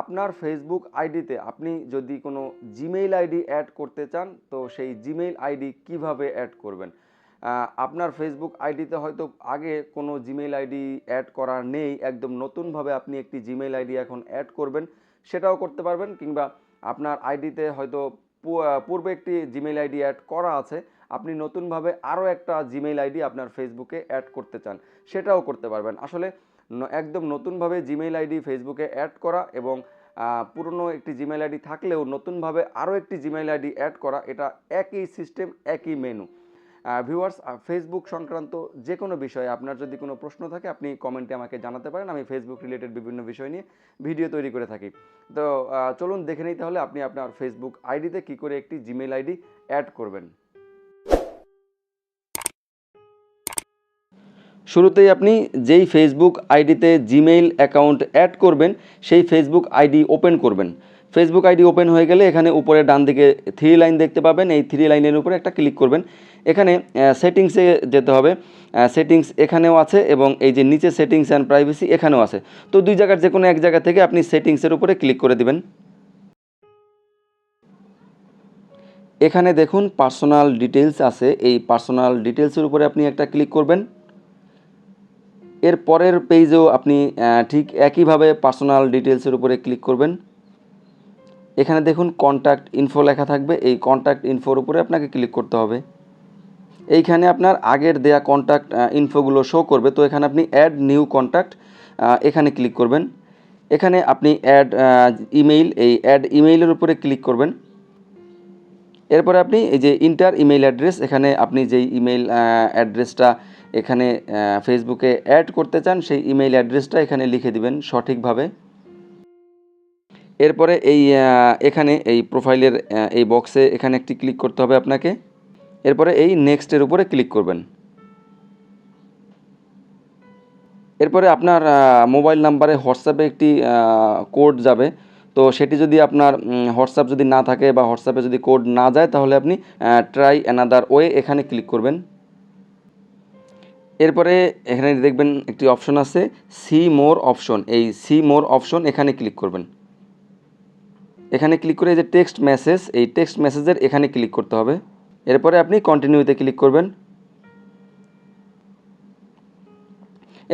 আপনার ফেসবুক আইডিতে আপনি যদি কোনো জিমেইল আইডি অ্যাড করতে চান, তো সেই জিমেইল আইডি কীভাবে অ্যাড করবেন? আপনার ফেসবুক আইডিতে হয়তো আগে কোনো জিমেইল আইডি অ্যাড করা নেই, একদম নতুনভাবে আপনি একটি জিমেইল আইডি এখন অ্যাড করবেন, সেটাও করতে পারবেন, কিংবা আপনার আইডিতে হয়তো পূর্বে একটি জিমেইল আইডি অ্যাড করা আছে, আপনি নতুনভাবে আরও একটা জিমেইল আইডি আপনার ফেসবুকে অ্যাড করতে চান, সেটাও করতে পারবেন। আসলে একদম নতুনভাবে জিমেইল আইডি ফেসবুকে অ্যাড করা এবং পুরনো একটি জিমেইল আইডি থাকলেও নতুনভাবে আরও একটি জিমেইল আইডি অ্যাড করা, এটা একই সিস্টেম, একই মেনু। ভিউয়ার্স ফেসবুক সংক্রান্ত যে কোনো বিষয়ে আপনার যদি কোনো প্রশ্ন থাকে, আপনি কমেন্টে আমাকে জানাতে পারেন, আমি ফেসবুক রিলেটেড বিভিন্ন বিষয় নিয়ে ভিডিও তৈরি করে থাকি। তো চলুন দেখে নিই তাহলে আপনি আপনার ফেসবুক আইডিতে কী করে একটি জিমেইল আইডি অ্যাড করবেন। শুরুতেই আপনি যেই ফেসবুক আইডিতে জিমেইল অ্যাকাউন্ট অ্যাড করবেন, সেই ফেসবুক আইডি ওপেন করবেন। ফেসবুক আইডি ওপেন হয়ে গেলে এখানে উপরে ডান দিকে থ্রি লাইন দেখতে পাবেন। এই থ্রি লাইনের উপরে একটা ক্লিক করবেন। এখানে সেটিংসে যেতে হবে। সেটিংস এখানেও আছে এবং এই যে নিচে সেটিংস অ্যান্ড প্রাইভেসি এখানেও আছে। তো দুই জায়গার যে কোনো এক জায়গা থেকে আপনি সেটিংসের উপরে ক্লিক করে দিবেন। এখানে দেখুন পার্সোনাল ডিটেলস আছে। এই পার্সোনাল ডিটেলসের উপরে আপনি একটা ক্লিক করবেন। এর পরের পেজেও আপনি ঠিক একইভাবে পার্সোনাল ডিটেলসের উপরে ক্লিক করবেন। এখানে দেখুন কন্ট্যাক্ট ইনফো লেখা থাকবে, এই কন্ট্যাক্ট ইনফোর উপরে আপনাকে ক্লিক করতে হবে। এইখানে আপনার আগের দেয়া কন্ট্যাক্ট ইনফোগুলো শো করবে, তো এখানে আপনি অ্যাড নিউ কন্ট্যাক্ট এখানে ক্লিক করবেন। এখানে আপনি অ্যাড ইমেইল এই অ্যাড ইমেইলের উপরে ক্লিক করবেন। এরপরে আপনি এই যে ইন্টার ইমেইল অ্যাড্রেস এখানে আপনি যেই ইমেইল অ্যাড্রেসটা এখানে ফেসবুকে অ্যাড করতে চান, সেই ইমেইল অ্যাড্রেসটা এখানে লিখে দিবেন সঠিকভাবে। এরপরে এই এখানে এই প্রোফাইলের এই বক্সে এখানে একটি ক্লিক করতে হবে আপনাকে। এরপরে এই নেক্সটের উপরে ক্লিক করবেন। এরপরে আপনার মোবাইল নাম্বারে হোয়াটসঅ্যাপে একটি কোড যাবে। তো সেটি যদি আপনার হোয়াটসঅ্যাপ যদি না থাকে বা হোয়াটসঅ্যাপে যদি কোড না যায়, তাহলে আপনি ট্রাই অ্যানাদার ওয়ে এখানে ক্লিক করবেন। এরপরে এখানে দেখবেন একটি অপশন আছে সি মোর অপশন এই সি মোর অপশন এখানে ক্লিক করবেন। এখানে ক্লিক করে যে টেক্সট মেসেজ এই টেক্সট মেসেজের এখানে ক্লিক করতে হবে। এরপরে আপনি কন্টিনিউতে ক্লিক করবেন।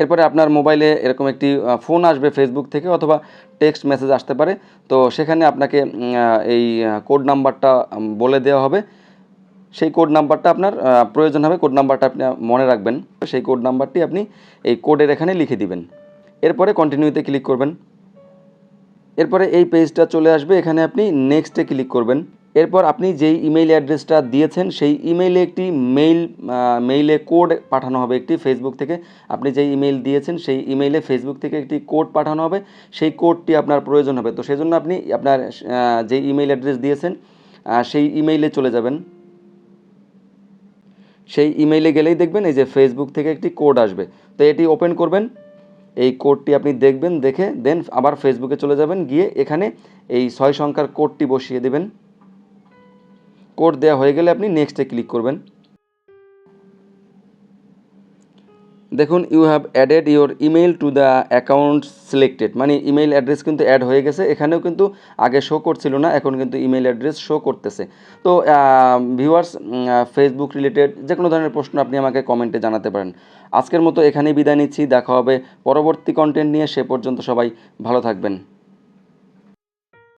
এরপরে আপনার মোবাইলে এরকম একটি ফোন আসবে ফেসবুক থেকে অথবা টেক্সট মেসেজ আসতে পারে। তো সেখানে আপনাকে এই কোড নাম্বারটা বলে দেওয়া হবে। সেই কোড নাম্বারটা আপনার প্রয়োজন হবে। কোড নাম্বারটা আপনি মনে রাখবেন। সেই কোড নাম্বারটি আপনি এই কোডের এখানে লিখে দিবেন। এরপরে কন্টিনিউতে ক্লিক করবেন। এরপরে এই পেজটা চলে আসবে। এখানে আপনি নেক্সটে ক্লিক করবেন। এরপর আপনি যেই ইমেইল অ্যাড্রেসটা দিয়েছেন, সেই ইমেইলে একটি মেইল মেইলে কোড পাঠানো হবে একটি ফেসবুক থেকে। আপনি যেই ইমেইল দিয়েছেন, সেই ইমেইলে ফেসবুক থেকে একটি কোড পাঠানো হবে। সেই কোডটি আপনার প্রয়োজন হবে। তো সেই জন্য আপনি আপনার যে ইমেইল অ্যাড্রেস দিয়েছেন সেই ইমেইলে চলে যাবেন। সেই ইমেইলে গেলেই দেখবেন এই যে ফেসবুক থেকে একটি কোড আসবে। তো এটি ওপেন করবেন। এই কোডটি আপনি দেখবেন, দেখে দেন আবার ফেসবুকে চলে যাবেন। গিয়ে এখানে এই ছয় সংখ্যার কোডটি বসিয়ে দেবেন। কোড দেওয়া হয়ে গেলে আপনি নেক্সটে ক্লিক করবেন। দেখুন you have added your email to the account selected মানে ইমেল অ্যাড্রেস কিন্তু অ্যাড হয়ে গেছে। এখানেও কিন্তু আগে শো করছিল না, এখন কিন্তু ইমেল অ্যাড্রেস শো করতেছে। তো ভিউয়ার্স ফেসবুক রিলেটেড যে কোনো ধরনের প্রশ্ন আপনি আমাকে কমেন্টে জানাতে পারেন। আজকের মতো এখানেই বিদায় নিচ্ছি। দেখা হবে পরবর্তী কন্টেন্ট নিয়ে। সে পর্যন্ত সবাই ভালো থাকবেন।